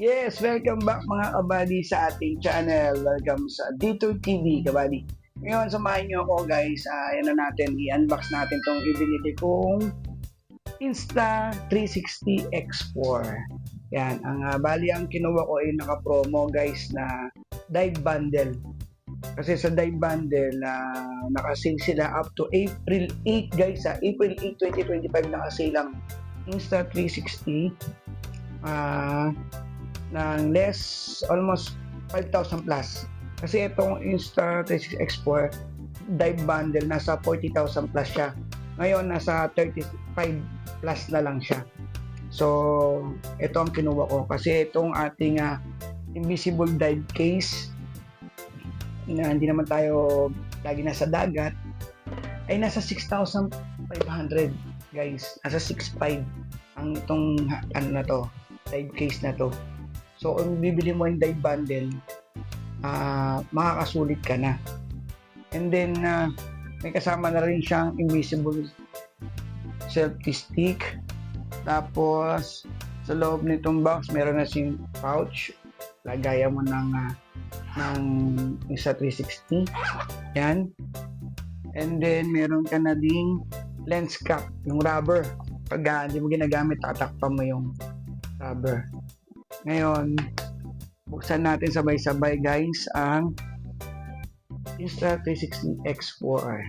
Yes, welcome back mga kabady sa ating channel. Welcome sa Dito TV, kabady. Ngayon, samahan niyo ako guys. Uh, na natin, i-unbox natin tong ibinili kong Insta360 X4. Yan, ang uh, bali ang kinuha ko ay naka-promo guys na dive bundle. Kasi sa dive bundle, uh, nakasale sila up to April 8 guys. Sa April 8, 2025 nakasale ang Insta360. Ah... Uh, ng less almost 5,000 plus. Kasi itong Insta360 X4 dive bundle nasa 40,000 plus siya. Ngayon nasa 35 plus na lang siya. So, ito ang kinuha ko kasi itong ating uh, invisible dive case na hindi naman tayo lagi nasa dagat ay nasa 6,500 guys. Nasa 6,500 ang itong ano na to, dive case na to. So, kung bibili mo yung dive bundle, uh, makakasulit ka na. And then, uh, may kasama na rin siyang invisible selfie stick. Tapos, sa loob nitong box, meron na siyang pouch. Lagayan mo ng, uh, ng isa 360. Yan. And then, meron ka na ding lens cap, yung rubber. Pag uh, hindi mo ginagamit, tatakpan mo yung rubber. Ngayon, buksan natin sabay-sabay guys ang Insta360 X4R.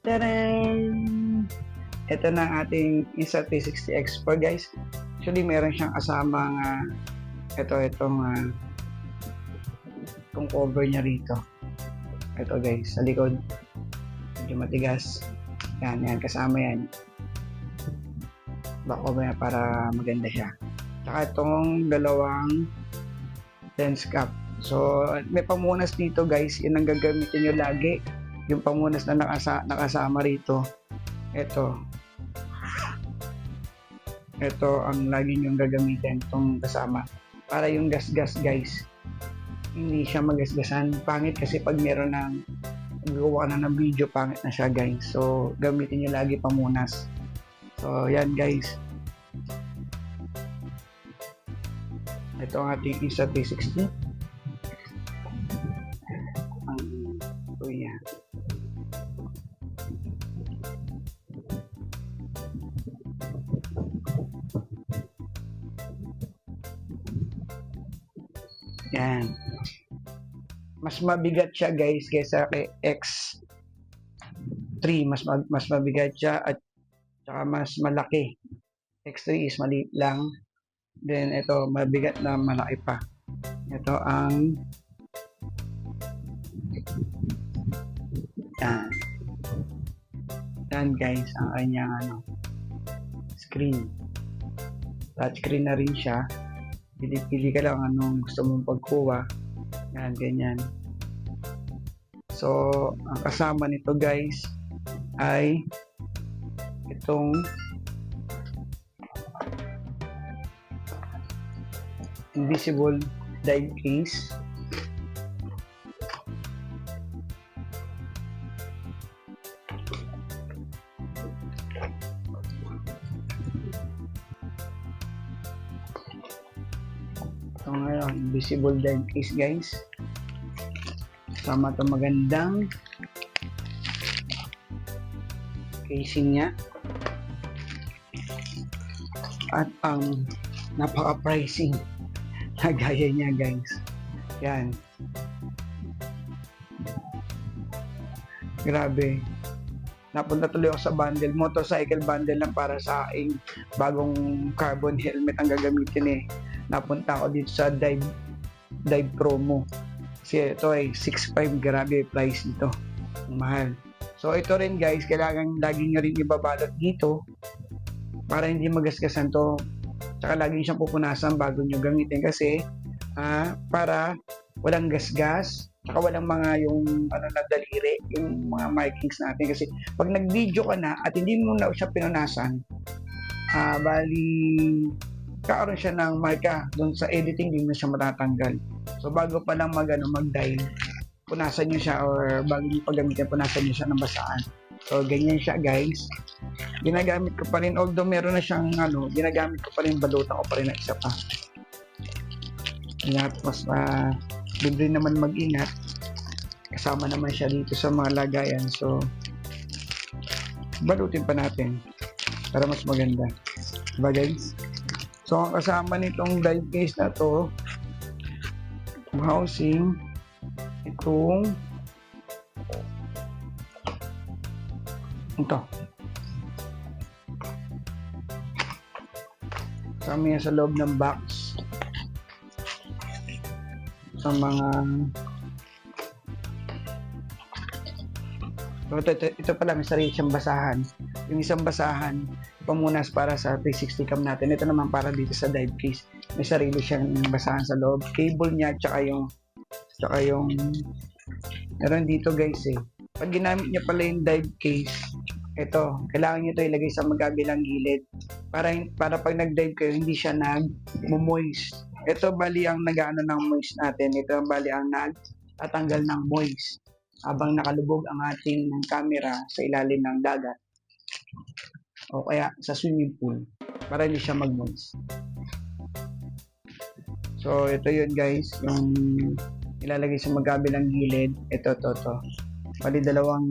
Tadang! Ito na ang ating Insta360 X4 guys. Actually, meron siyang kasamang uh, ito, itong uh, itong cover niya rito. Ito guys, sa likod. Medyo matigas. Yan, yan. Kasama yan. Bako ba para maganda siya. Tsaka itong dalawang lens cap. So, may pamunas dito guys. Yan ang gagamitin nyo lagi. Yung pamunas na nakasa nakasama rito. Ito. Ito ang lagi nyo gagamitin itong kasama. Para yung gas-gas guys hindi siya magasgasan. Pangit kasi pag meron ng gawa na ng video, pangit na siya guys. So, gamitin nyo lagi pamunas. So, yan guys. Ito ang ating isa 360. Ang kuya. Yan mas mabigat siya guys kaysa kay X3 mas mas mabigat siya at saka mas malaki. X3 is maliit lang. Then ito mabigat na malaki pa. Ito ang yan. Yan guys ang kanyang ano screen. Touch screen na rin siya. Pili-pili ka lang anong gusto mong pagkuha yan, ganyan. So, ang kasama nito guys ay itong invisible dive case. Invisible dive case guys. Sama ito magandang casing niya. At ang napaka-pricing na gaya niya guys. Yan. Grabe. Napunta tuloy ako sa bundle, motorcycle bundle lang para sa aking bagong carbon helmet ang gagamitin eh napunta ako dito sa dive dive promo. Kasi ito ay 6.5 grabe price nito. Mahal. So ito rin guys kailangan lagi nyo rin ibabalot dito para hindi magasgasan to. Tsaka lagi siyang pupunasan bago nyo gamitin kasi ah, para walang gasgas tsaka walang mga yung ano na daliri yung mga markings natin. Kasi pag nag-video ka na at hindi mo na siya pinunasan ah, bali kakaroon siya ng marka doon sa editing, hindi mo siya matatanggal. So, bago pa lang mag, ano, mag-dial, punasan nyo siya or bago nyo paggamitin, punasan nyo siya ng basaan. So, ganyan siya guys. Ginagamit ko pa rin, although meron na siyang ano, ginagamit ko pa rin, balutan ko pa rin ng isa pa. Ingat, mas ma libre naman mag-ingat. Kasama naman siya dito sa mga lagayan. So, balutin pa natin para mas maganda. Diba guys? So, ang kasama nitong dive case na to, housing, itong ito. Yan sa loob ng box. Sa mga ito, ito, ito pala, may sarili siyang basahan. Yung isang basahan, pamunas para sa 360 cam natin. Ito naman para dito sa dive case. May sarili siyang basahan sa loob. Cable niya, tsaka yung, tsaka yung, meron dito guys eh. Pag ginamit niya pala yung dive case, ito, kailangan niyo ito ilagay sa magkabilang gilid. Para, para pag nag-dive kayo, hindi siya nag-moist. Ito bali ang nag-ano ng moist natin. Ito bali ang nag-tatanggal ng moist habang nakalubog ang ating camera sa ilalim ng dagat o kaya sa swimming pool para hindi siya mag-moist. So, ito yun guys, yung ilalagay sa magkabilang gilid. Ito, to, to. Bali dalawang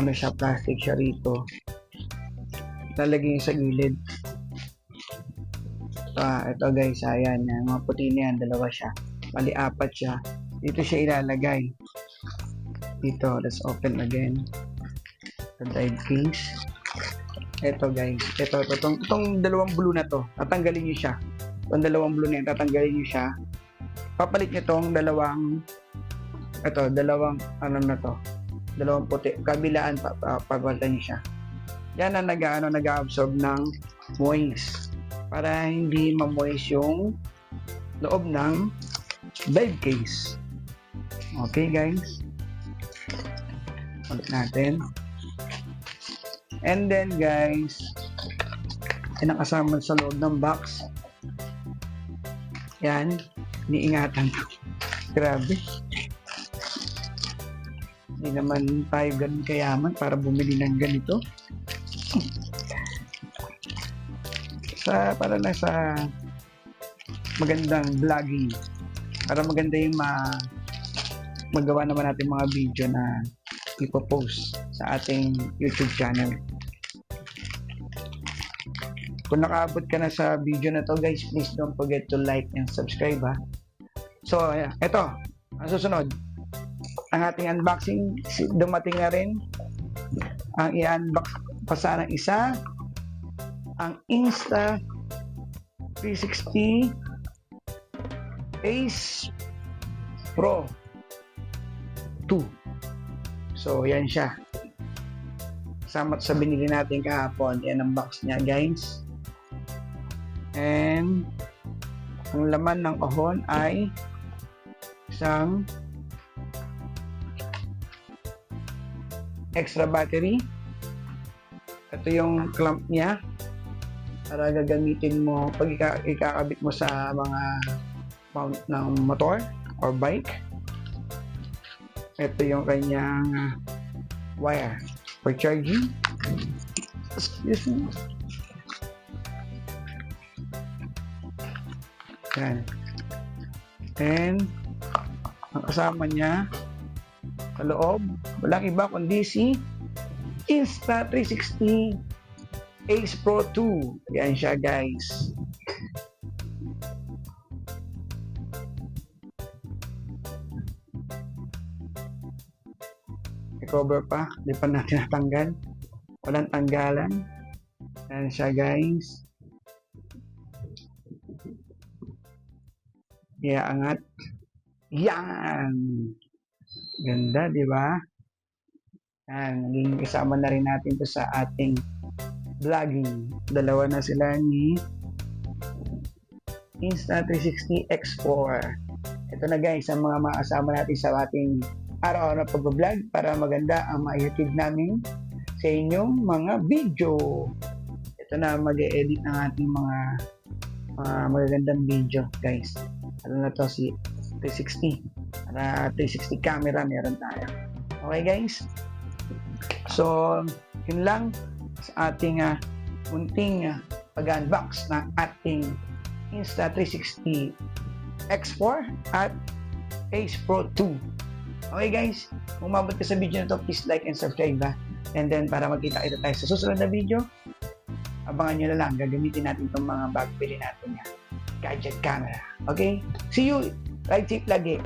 ano siya, plastic siya rito. Ilalagay sa gilid. Ah, ito guys, ayan, yan. mga puti na yan, dalawa siya. Bali, apat siya. Dito siya ilalagay. Dito, let's open again. The dive case. Ito guys, ito, ito, itong, itong dalawang blue na to, tatanggalin nyo siya. Itong dalawang blue na yan, tatanggalin nyo siya. Papalit nyo itong dalawang, ito, dalawang, ano na to, dalawang puti, kabilaan, pa, pa, pagpalitan nyo siya. Yan ang nag, ano, nag-absorb ng moist para hindi ma-moist yung loob ng dive case. Okay, guys. Ulit natin. And then, guys, yan ang sa loob ng box. Yan, niingatan ko. Grabe. Hindi naman tayo ganun kayaman para bumili ng ganito. sa para lang sa magandang vlogging para maganda yung ma magawa naman natin mga video na ipopost sa ating YouTube channel. Kung nakaabot ka na sa video na to guys, please don't forget to like and subscribe ha. So, ito, ang susunod, ang ating unboxing, dumating na rin ang i-unbox pa sana isa, ang Insta 360 Ace Pro 2. So, yan siya. Kasama sa binili natin kahapon. Yan ang box niya, guys. And, ang laman ng kahon ay isang extra battery. Ito yung clamp niya para gagamitin mo pag ika- ikakabit mo sa mga mount ng motor or bike. Ito yung kanyang wire for charging. Excuse me. Yan. And, ang kasama niya sa loob, walang iba kundi si Insta360 Ace Pro 2. Yan siya guys. I-cover pa. Di pa natin natanggal. Walang tanggalan. Yan siya guys. Iaangat. Yan! Ganda, di ba? Yan, naging kasama na rin natin to sa ating vlogging. Dalawa na sila ni Insta360 X4. Ito na guys, ang mga makasama natin sa ating araw-araw na pag-vlog para maganda ang maihatid namin sa inyong mga video. Ito na mag-edit ng ating mga mga magagandang video guys. Ano na to si 360. Para 360 camera meron tayo. Okay guys? So, yun lang sa ating uh, munting uh, pag-unbox ng ating Insta360 X4 at Ace Pro 2. Okay guys, kung umabot ka sa video na to, please like and subscribe ba. And then para magkita-kita tayo sa susunod na video, abangan nyo na lang, gagamitin natin itong mga bag bili natin nga. Gadget camera. Okay? See you! Ride safe lagi.